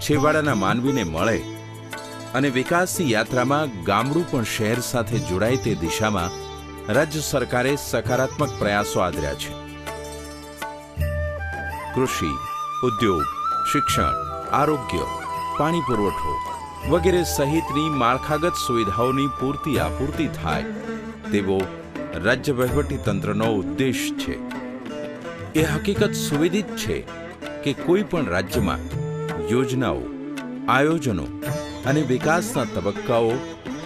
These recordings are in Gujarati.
છેવાડાના માનવીને મળે અને વિકાસની યાત્રામાં ગામડું પણ શહેર સાથે જોડાય તે દિશામાં રાજ્ય સરકારે સકારાત્મક પ્રયાસો આદર્યા છે. કૃષિ, ઉદ્યોગ, શિક્ષણ, આરોગ્ય, પાણી પુરવઠો વગેરે સહિતની માળખાગત સુવિધાઓની પૂરતી આપૂર્તિ થાય તેવો રાજ્ય વહીવટી તંત્રનો ઉદ્દેશ છે. એ હકીકત સુવિદિત છે કે કોઈ પણ રાજ્યમાં યોજનાઓ, આયોજનો અને વિકાસના તબક્કાઓ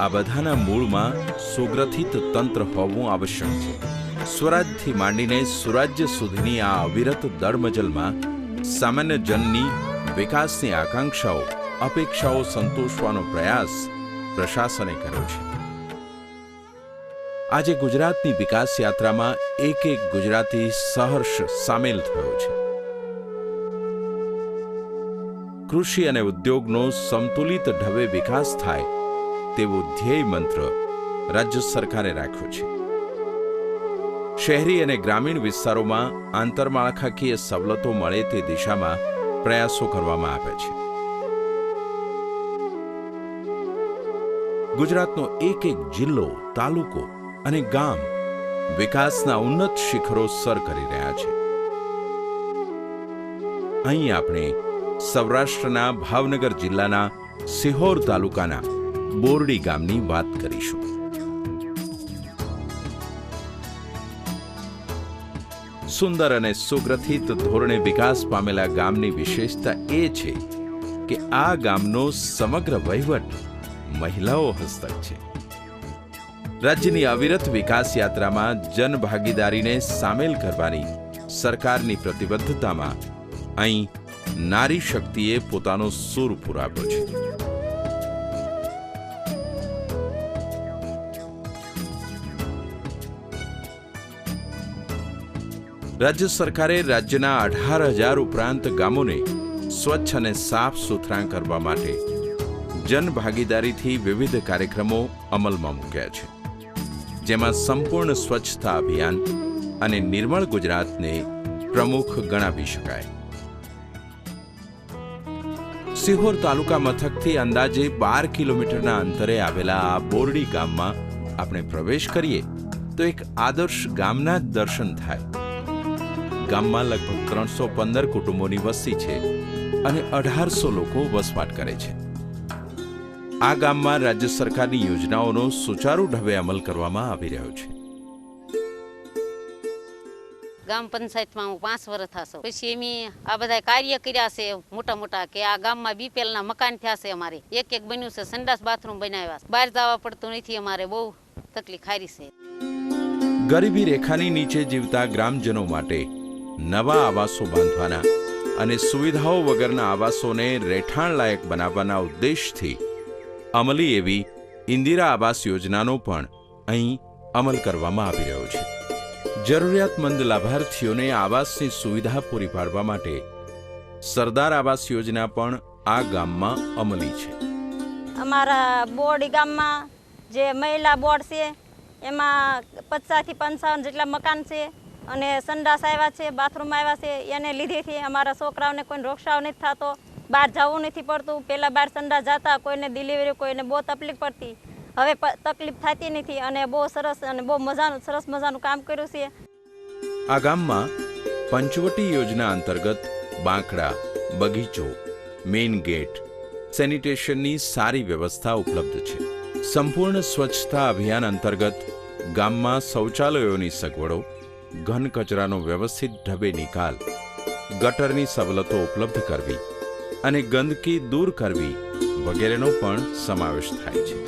આ બધાના મૂળમાં સુગ્રથિત તંત્ર હોવું આવશ્યક છે. સ્વરાજથી માંડીને સુરાજ્ય સુધીની આ અવિરત દળમજલમાં સામાન્ય જનની વિકાસની આકાંક્ષાઓ, અપેક્ષાઓ સંતોષવાનો પ્રયાસ પ્રશાસને કર્યો છે. આજે ગુજરાતની વિકાસ યાત્રામાં એક એક ગુજરાતી સહર્ષ સામેલ થયો છે. કૃષિ અને ઉદ્યોગનો સંતુલિત ઢબે વિકાસ થાય તેવો ધ્યેય મંત્ર રાજ્ય સરકારે રાખ્યો છે. શહેરી અને ગ્રામીણ વિસ્તારોમાં આંતરમાળખાકીય સવલતો મળે તે દિશામાં પ્રયાસો કરવામાં આવે છે. ગુજરાતનો એક એક જિલ્લો, તાલુકો અને ગામ વિકાસના ઉન્નત શિખરો સર કરી રહ્યા છે. અહીં આપણે સૌરાષ્ટ્રના ભાવનગર જિલ્લાના સિહોર તાલુકાના બોરડી ગામની વાત કરીશું. સુંદર અને સુગ્રથિત ધોરણે વિકાસ પામેલા ગામની વિશેષતા એ છે કે આ ગામનો સમગ્ર વહીવટ મહિલાઓ હસ્તક છે. રાજ્યની અવિરત વિકાસ યાત્રામાં જનભાગીદારીને સામેલ કરવાની સરકારની પ્રતિબદ્ધતામાં અહીં નારી શક્તિએ પોતાનો સૂર પુરાવ્યો છે. રાજ્ય સરકારે રાજ્યના અઢાર હજાર ઉપરાંત ગામોને સ્વચ્છ અને સાફ સુથરા કરવા માટે જનભાગીદારીથી વિવિધ કાર્યક્રમો અમલમાં મૂક્યા છે. જેમાં સંપૂર્ણ સ્વચ્છતા અભિયાન અને નિર્મળ ગુજરાતને પ્રમુખ ગણાવી શકાય. સિહોર તાલુકા મથકથી અંદાજે બાર કિલોમીટરના અંતરે આવેલા આ બોરડી ગામમાં આપણે પ્રવેશ કરીએ તો એક આદર્શ ગામના દર્શન થાય. ગામમાં લગભગ ત્રણસો પંદર કુટુંબોની વસ્તી છે અને અઢારસો લોકો વસવાટ કરે છે. આ ગામમાં રાજ્ય સરકારની યોજનાઓનો સુચારુ ઢબે અમલ કરવામાં આવી રહ્યો છે. ગામ પંચાયતમાં હું પાંચ વર્ષ થશે. પછી એમ આ બધા કાર્ય કર્યા છે મોટા મોટા કે આ ગામમાં બીપીએલના મકાન થયા છે અમારે. એક એક બન્યું છે, સંડાસ બાથરૂમ બનાવ્યા બહાર જવા પડતું નથી અમારે, બહુ તકલીફ ખારી છે. ગરીબી રેખાની નીચે જીવતા ગ્રામજનો માટે નવા આવાસો બાંધવાના અને સુવિધાઓ વગરના આવાસોને રહેઠાણ લાયક બનાવવાના ઉદ્દેશથી અમલી એવી ઇન્દિરા આવાસ યોજનાનો પણ અહીં અમલ કરવામાં આવી રહ્યો છે. જરૂરિયાતમંદ લાભાર્થીઓને આવાસની સુવિધા પૂરી પાડવા માટે સરદાર આવાસ યોજના પણ આ ગામમાં અમલી છે. અમારા બોરડી ગામમાં જે મહિલા બોર્ડ છે, એમાં પચાસથી પંચાવન જેટલા મકાન છે અને સંડાસ આવ્યા છે, બાથરૂમ આવ્યા છે, એને લીધેથી અમારા છોકરાઓને કોઈ રોકસાવ નથી થતો, બહાર જવું નથી પડતું, પહેલાં બહાર સંડાસ જતા, કોઈને ડિલિવરી કોઈને બહુ તકલીફ પડતી હવે તકલીફ થતી નથી અને બહુ સરસ અને બહુ મજાનું, સરસ મજાનું કામ કર્યું છે. આ ગામમાં પંચવટી યોજના અંતર્ગત બાંકડા, બગીચો, મેઇન ગેટ, સેનિટેશનની સારી વ્યવસ્થા ઉપલબ્ધ છે. સંપૂર્ણ સ્વચ્છતા અભિયાન અંતર્ગત ગામમાં શૌચાલયોની સગવડો, ઘન કચરાનો વ્યવસ્થિત ઢબે નિકાલ, ગટરની સવલતો ઉપલબ્ધ કરવી અને ગંદકી દૂર કરવી વગેરેનો પણ સમાવેશ થાય છે.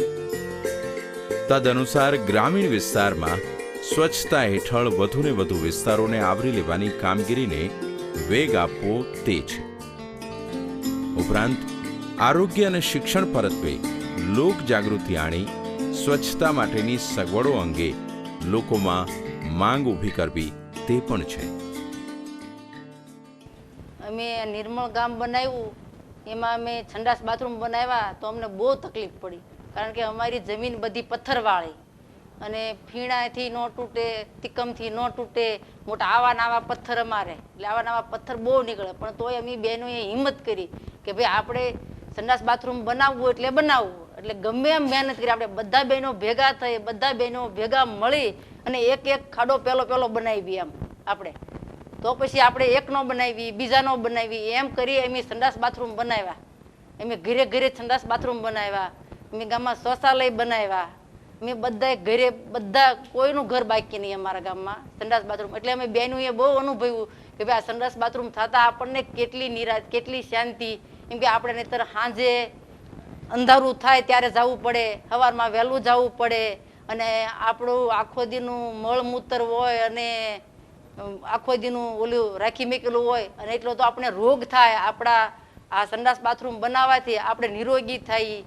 તદનુસાર ગ્રામીણ વિસ્તારમાં સ્વચ્છતા હેઠળ વધુને વધુ વિસ્તારોને આવરી લેવાની કામગીરીને વેગ આપવો તે છે. ઉપરાંત, આરોગ્ય અને શિક્ષણ પરત્વે લોક જાગૃતિ આણી સ્વચ્છતા માટેની સગવડો અંગે લોકોમાં માંગ ઊભી કરવી તે પણ છે. અમે નિર્મળ ગામ બનાવ્યું. એમાં અમે છંડાસ બાથરૂમ બનાવ્યા તો અમને બહુ તકલીફ પડી. કારણ કે અમારી જમીન બધી પથ્થરવાળી. અને ફીણાથી ન તૂટે, તિકમથી ન તૂટે, મોટા આવા નાવા પથ્થર અમારે. એટલે આવા નાવા પથ્થર બહુ નીકળે. પણ તોય અમે બહેનોએ હિંમત કરી કે ભાઈ આપણે સંડાસ બાથરૂમ બનાવવું એટલે બનાવવું. એટલે ગમે એમ મહેનત કરી આપણે બધા બહેનો ભેગા થઈ, બધા બહેનો ભેગા મળી અને એક એક ખાડો પહેલો પહેલો બનાવી એમ આપણે. તો પછી આપણે એક નો બનાવી બીજા નો બનાવી એમ કરી અમે સંડાસ બાથરૂમ બનાવ્યા. અમે ઘરે ઘરે સંડાસ બાથરૂમ બનાવ્યા. અમે ગામમાં શૌચાલય બનાવ્યા. મેં બધા ઘરે બધા કોઈનું ઘર બાકી નહીં અમારા ગામમાં, સંડાસ બાથરૂમ. એટલે અમે બહેનોએ બહુ અનુભવ્યું કે ભાઈ આ સંડાસ બાથરૂમ થતા આપણને કેટલી નિરાશ, કેટલી શાંતિ. એમ કે આપણે નહીતર સાંજે અંધારું થાય ત્યારે જવું પડે, સવારમાં વહેલું જવું પડે અને આપણું આખો દીનું મળમૂતર હોય અને આખો દીનું ઓલું રાખી મૂકેલું હોય અને એટલો તો આપણે રોગ થાય. આપણા આ સંડાસ બાથરૂમ બનાવવાથી આપણે નિરોગી થઈ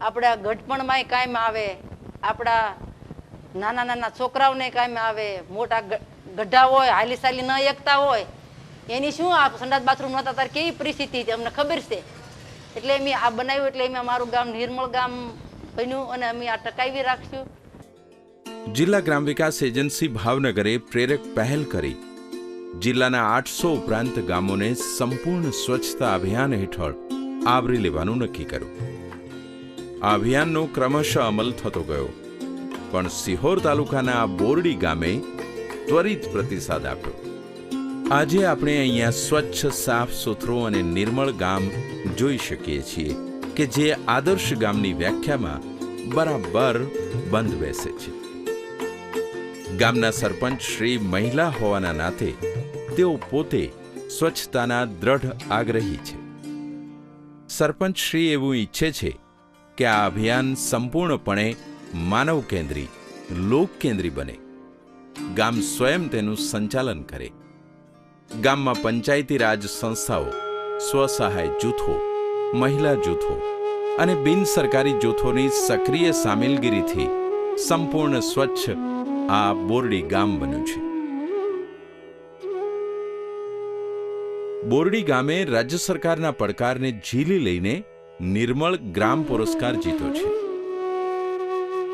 આપણા ગઢપણમાંય કાયમ આવે. આપણા નાના નાના છોકરાઓને કાયમ આવે. મોટા ગઢા હોય, હાલી સાલી ન એકતા હોય. એની શું આ સંડાસ બાથરૂમ નહોતા ત્યારે કેવી પરિસ્થિતિ હતી? અમને ખબર છે. એટલે અમે આ બનાવ્યું, એટલે અમે અમારું ગામ નિર્મળ ગામ બન્યું અને અમે આ ટકાવી રાખશું. જિલ્લા ગ્રામ વિકાસ એજન્સી ભાવનગરે પ્રેરક પહેલ કરી. જિલ્લાના આઠસો ઉપરાંત ગામોને સંપૂર્ણ સ્વચ્છતા અભિયાન હેઠળ આવરી લેવાનું નક્કી કર્યું. આ અભિયાનનો ક્રમશઃ અમલ થતો ગયો. પણ સિહોર તાલુકાના બોરડી ગામે ત્વરિત પ્રતિસાદ આપ્યો. આજે આપણે અહીંયા સ્વચ્છ, સાફ, સુથરું અને નિર્મળ ગામ જોઈ શકીએ છીએ કે જે આદર્શ ગામની વ્યાખ્યામાં બરાબર બંધ બેસે છે. ગામના સરપંચ શ્રી મહિલા હોવાના નાતે તેઓ પોતે સ્વચ્છતાના દ્રઢ આગ્રહી છે. સરપંચ શ્રી એવું ઈચ્છે છે કે આ અભિયાન સંપૂર્ણપણે માનવ કેન્દ્રી લોક કેન્દ્રી બને. ગામ સ્વયં તેનું સંચાલન કરે. ગામમાં પંચાયતી રાજ સંસ્થાઓ, સ્વસહાય જૂથો, મહિલા જૂથો અને બિન સરકારી જૂથોની સક્રિય સામેલગીરીથી સંપૂર્ણ સ્વચ્છ આ બોરડી ગામ બન્યું છે. બોરડી ગામે રાજ્ય સરકારના પડકારને ઝીલી લઈને નિર્મળ ગ્રામ પુરસ્કાર જીત્યો છે.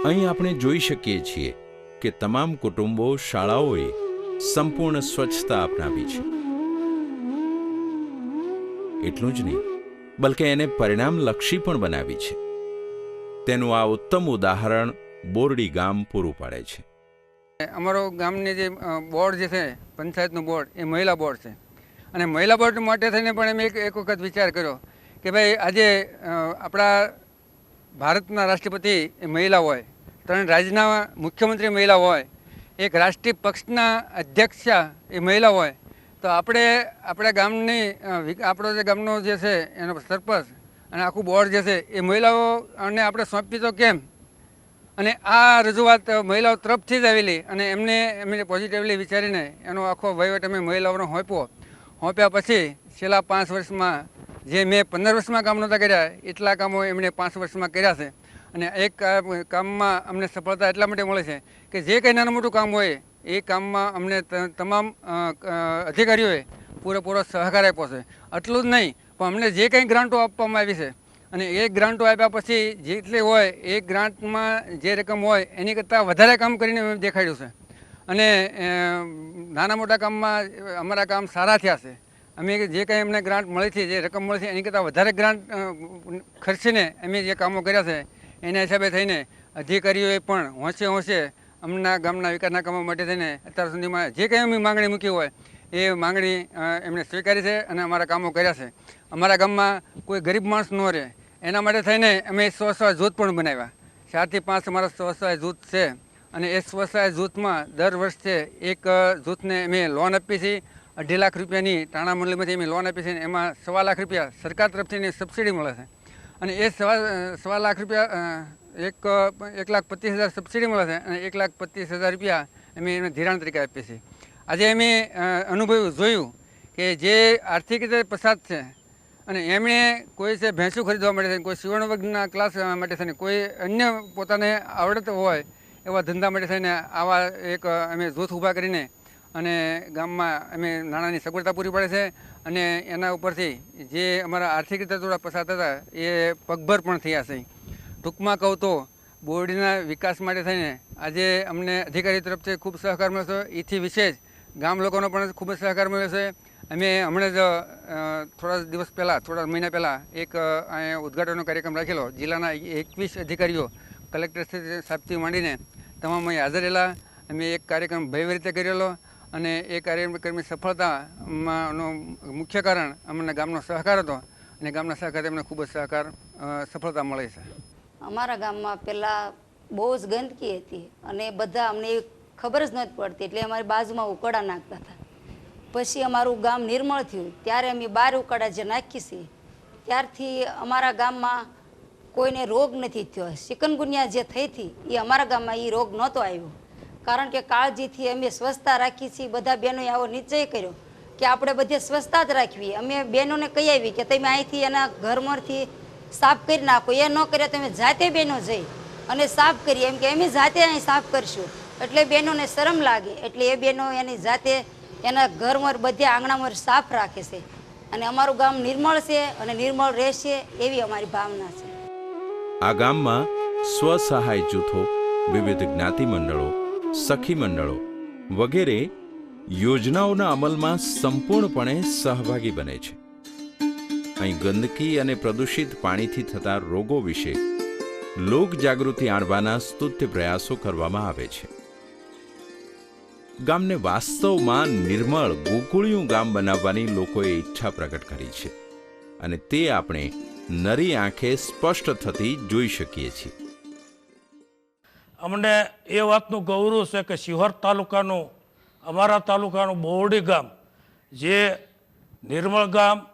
અહીં આપણે જોઈ શકીએ છીએ કે તમામ કુટુંબો, શાળાઓએ સંપૂર્ણ સ્વચ્છતા અપનાવી છે. એટલું જ નહીં, બલકે એને પરિણામલક્ષી પણ બનાવી છે. તેનું આ ઉત્તમ ઉદાહરણ બોરડી ગામ પૂરું પાડે છે. અમારો ગામની જે બોર્ડ જે છે, પંચાયતનું બોર્ડ, એ મહિલા બોર્ડ છે. અને મહિલા બોર્ડ માટે થઈને પણ અમે એક એક વખત વિચાર કર્યો કે ભાઈ આજે આપણા ભારતના રાષ્ટ્રપતિ એ મહિલા હોય, ત્રણ રાજ્યના મુખ્યમંત્રી મહિલા હોય, એક રાષ્ટ્રીય પક્ષના અધ્યક્ષા એ મહિલા હોય, તો આપણે આપણા ગામની આપણો જે ગામનો જે છે એનો સરપંચ અને આખું બોર્ડ જે છે એ મહિલાઓને આપણે સોંપી તો કેમ? અને આ રજૂઆત મહિલાઓ તરફથી જ આવેલી અને એમને એમને પોઝિટિવલી વિચારીને એનો આખો વહીવટ અમે મહિલાઓનો સોંપ્યો. સોંપ્યા પછી છેલ્લા પાંચ વર્ષમાં જે મેં પંદર વર્ષમાં કામ નહોતા કર્યા, એટલા કામો એમણે પાંચ વર્ષમાં કર્યા છે. અને એક કામમાં અમને સફળતા એટલા માટે મળે છે કે જે કંઈ નાનું મોટું કામ હોય, એ કામમાં અમને તમામ અધિકારીઓએ પૂરેપૂરો સહકાર આપ્યો છે. આટલું જ નહીં, પણ અમને જે કંઈ ગ્રાન્ટો આપવામાં આવી છે, અને એ ગ્રાન્ટો આપ્યા પછી જેટલી હોય, એ ગ્રાન્ટમાં જે રકમ હોય, એની કરતાં વધારે કામ કરીને દેખાડ્યું છે. અને નાના મોટા કામમાં અમારા કામ સારા થયા છે. અમે જે કંઈ અમને ગ્રાન્ટ મળી છે, જે રકમ મળી છે, એની કરતાં વધારે ગ્રાન્ટ ખર્ચીને અમે જે કામો કર્યા છે, એના હિસાબે થઈને અધિકારીઓએ પણ હોંશે હોંશે અમના ગામના વિકાસના કામો માટે થઈને અત્યાર સુધીમાં જે કંઈ અમે માંગણી મૂકી હોય, એ માંગણી એમણે સ્વીકારી છે અને અમારા કામો કર્યા છે. અમારા ગામમાં કોઈ ગરીબ માણસ ન રહે. એના માટે થઈને અમે સ્વસહાય જૂથ પણ બનાવ્યા. ચારથી પાંચ અમારા સ્વસહાય જૂથ છે અને એ સ્વસહાય જૂથમાં દર વર્ષે એક જૂથને અમે લોન આપીએ છીએ. અઢી લાખ રૂપિયાની ટાણા મંડળીમાંથી અમે લોન આપી છે એમાં સવા લાખ રૂપિયા સરકાર તરફથી સબસિડી મળે છે. અને એ સવા સવા લાખ રૂપિયા એક એક લાખ પચીસ હજાર સબસિડી મળે છે અને એક લાખ પચીસ હજાર રૂપિયા અમે એને ધિરાણ તરીકે આપીએ છીએ. આજે અમે અનુભવ્યું જોયું કે જે આર્થિક રીતે પસાર છે અને એમણે કોઈ છે ભેંસું ખરીદવા માટે થઈને કોઈ સીવણ વર્ગના ક્લાસ માટે થઈને કોઈ અન્ય પોતાને આવડત હોય એવા ધંધા માટે થઈને આવા એક અમે જૂથ ઊભા કરીને અને ગામમાં અમે નાણાંની સગવડતા પૂરી પાડે છે અને એના ઉપરથી જે અમારા આર્થિક રીતે થોડા પસાર થતા એ પગભર પણ થયા છે. ટૂંકમાં કહું તો બોર્ડના વિકાસ માટે થઈને આજે અમને અધિકારી તરફથી ખૂબ સહકાર મળ્યો છે. એથી વિશેષ ગામ લોકોનો પણ ખૂબ જ સહકાર મળ્યો છે. અમે હમણાં જ થોડા દિવસ પહેલાં, થોડા મહિના પહેલાં એક અહીંયા ઉદ્ઘાટનનો કાર્યક્રમ રાખેલો. જિલ્લાના એકવીસ અધિકારીઓ કલેક્ટર સાહેબથી માંડીને તમામ અહીં હાજર રહેલા. અમે એક કાર્યક્રમ ભવ્ય રીતે કરેલો. અને એ કાર્યક્રમની સફળતામાંનું મુખ્ય કારણ અમને ગામનો સહકાર હતો અને ગામના સહકાર અમને ખૂબ જ સહકાર સફળતા મળે છે. અમારા ગામમાં પહેલાં બહુ જ ગંદકી હતી અને બધા અમને ખબર જ નથી પડતી એટલે અમારી બાજુમાં ઉકળા નાખતા હતા. પછી અમારું ગામ નિર્મળ થયું. ત્યારે અમે બાર ઉકાળા જે નાખીએ છીએ ત્યારથી અમારા ગામમાં કોઈને રોગ નથી થયો. ચિકનગુનિયા જે થઈ હતી, એ અમારા ગામમાં એ રોગ નહોતો આવ્યો. કારણ કે કાળજીથી અમે સ્વચ્છતા રાખી છીએ. બધા બહેનોએ આવો નિશ્ચય કર્યો કે આપણે બધે સ્વચ્છતા જ રાખવી. અમે બહેનોને કહી આવી કે તમે અહીંથી એના ઘરમાંથી સાફ કરી નાખો. એ ન કરે તમે જાતે બહેનો જઈ અને સાફ કરીએ. એમ કે અમે જાતે અહીં સાફ કરશું. એટલે બહેનોને શરમ લાગે. એટલે એ બહેનો એની જાતે એના ઘરમાં બધે આંગણામાં સાફ રાખે છે. અને અમારું ગામ નિર્મળ છે અને નિર્મળ રહેશે એવી અમારી ભાવના છે. આ ગામમાં સ્વસહાય જૂથો, વિવિધ જ્ઞાતિ મંડળો સખી મંડળો વગેરે યોજનાઓના અમલમાં સંપૂર્ણપણે સહભાગી બને છે. અહીં ગંદકી અને પ્રદૂષિત પાણીથી થતા રોગો વિશે લોક જાગૃતિ આણવાના સ્તુત્ય પ્રયાસો કરવામાં આવે છે. ગામને વાસ્તવમાં નિર્મળ ગોકુળિયું ગામ બનાવવાની લોકોએ ઈચ્છા પ્રગટ કરી છે અને તે આપણે નરી આંખે સ્પષ્ટ થતી જોઈ શકીએ છીએ. અમને એ વાતનું ગૌરવ છે કે શિહોર તાલુકાનું, અમારા તાલુકાનું બોવડી ગામ, જે નિર્મળ ગામ,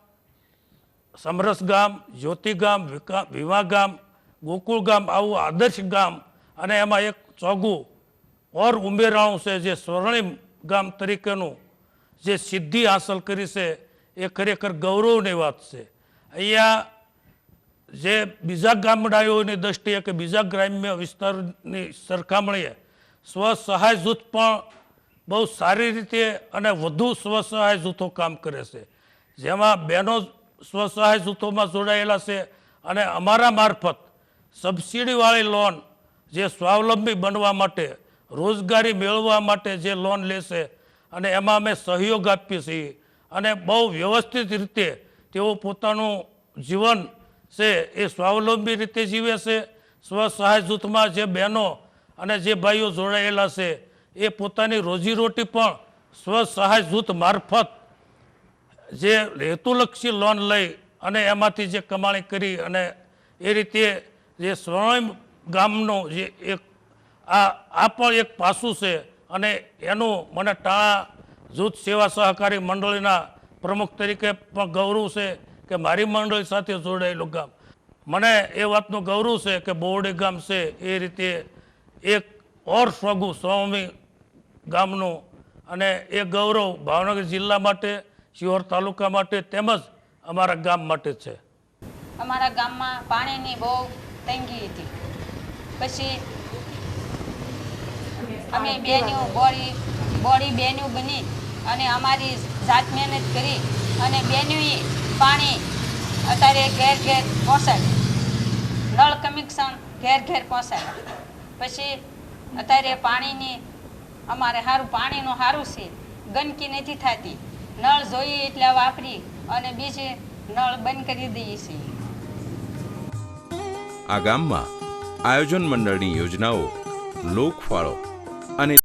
સમરસ ગામ, જ્યોતિ ગામ, વિકા- ગામ, ગોકુળ ગામ, આવું આદર્શ ગામ અને એમાં એક ચોગું ઓર ઉમેરાણું છે જે સ્વર્ણિમ ગામ તરીકેનું જે સિદ્ધિ હાંસલ કરી છે, એ ખરેખર ગૌરવની વાત છે. અહીંયા જે બીજા ગામડાઓની દ્રષ્ટિએ કે બીજા ગ્રામ્ય વિસ્તારની સરખામણીએ સ્વસહાય જૂથ પણ બહુ સારી રીતે અને વધુ સ્વસહાય જૂથો કામ કરે છે. જેમાં બહેનો સ્વસહાય જૂથોમાં જોડાયેલા છે અને અમારા મારફત સબસિડીવાળી લોન જે સ્વાવલંબી બનવા માટે, રોજગારી મેળવવા માટે જે લોન લેશે અને એમાં અમે સહયોગ આપીએ છીએ અને બહુ વ્યવસ્થિત રીતે તેઓ પોતાનું જીવન છે, એ સ્વાવલંબી રીતે જીવે છે. સ્વસહાય જૂથમાં જે બહેનો અને જે ભાઈઓ જોડાયેલા છે, એ પોતાની રોજીરોટી પણ સ્વસહાય જૂથ મારફત જે હેતુલક્ષી લોન લઈ અને એમાંથી જે કમાણી કરી અને એ રીતે જે સ્વયં ગામનો જે એક આ આ પણ એક પાસું છે અને એનું મને ટાણા જૂથ સેવા સહકારી મંડળીના પ્રમુખ તરીકે પણ ગૌરવ છે. કે મારી મંડળ સાથે જોડાયેલું ગામ. મને એ વાતનું ગૌરવ છે કે બોરડી ગામ છે એ રીતે એક ઓર સ્વગુ સ્વામી ગામનું અને એ ગૌરવ ભાવનગર જિલ્લા માટે, શિહોર તાલુકા માટે તેમજ અમારા ગામ માટે છે. અમારા ગામમાં પાણીની બહુ તંગી હતી. પછી અમે બેન્યુ બોડી બોડી બેન્યુ બની અને અમારી જાત મહેનત કરી અને બેન્યુએ પાણી અત્યારે ઘેર ઘેર પહોંચાડે નળ કમિશન ઘેર ઘેર પહોંચાડે પછી અત્યારે પાણીની અમારે સારું પાણીનું સારું છે. ગંદકી નથી થતી. નળ જોઈએ એટલે વાપરી અને બીજે નળ બંધ કરી દઈએ છીએ. આ ગામમાં આયોજન મંડળની યોજનાઓ લોકફાળો અને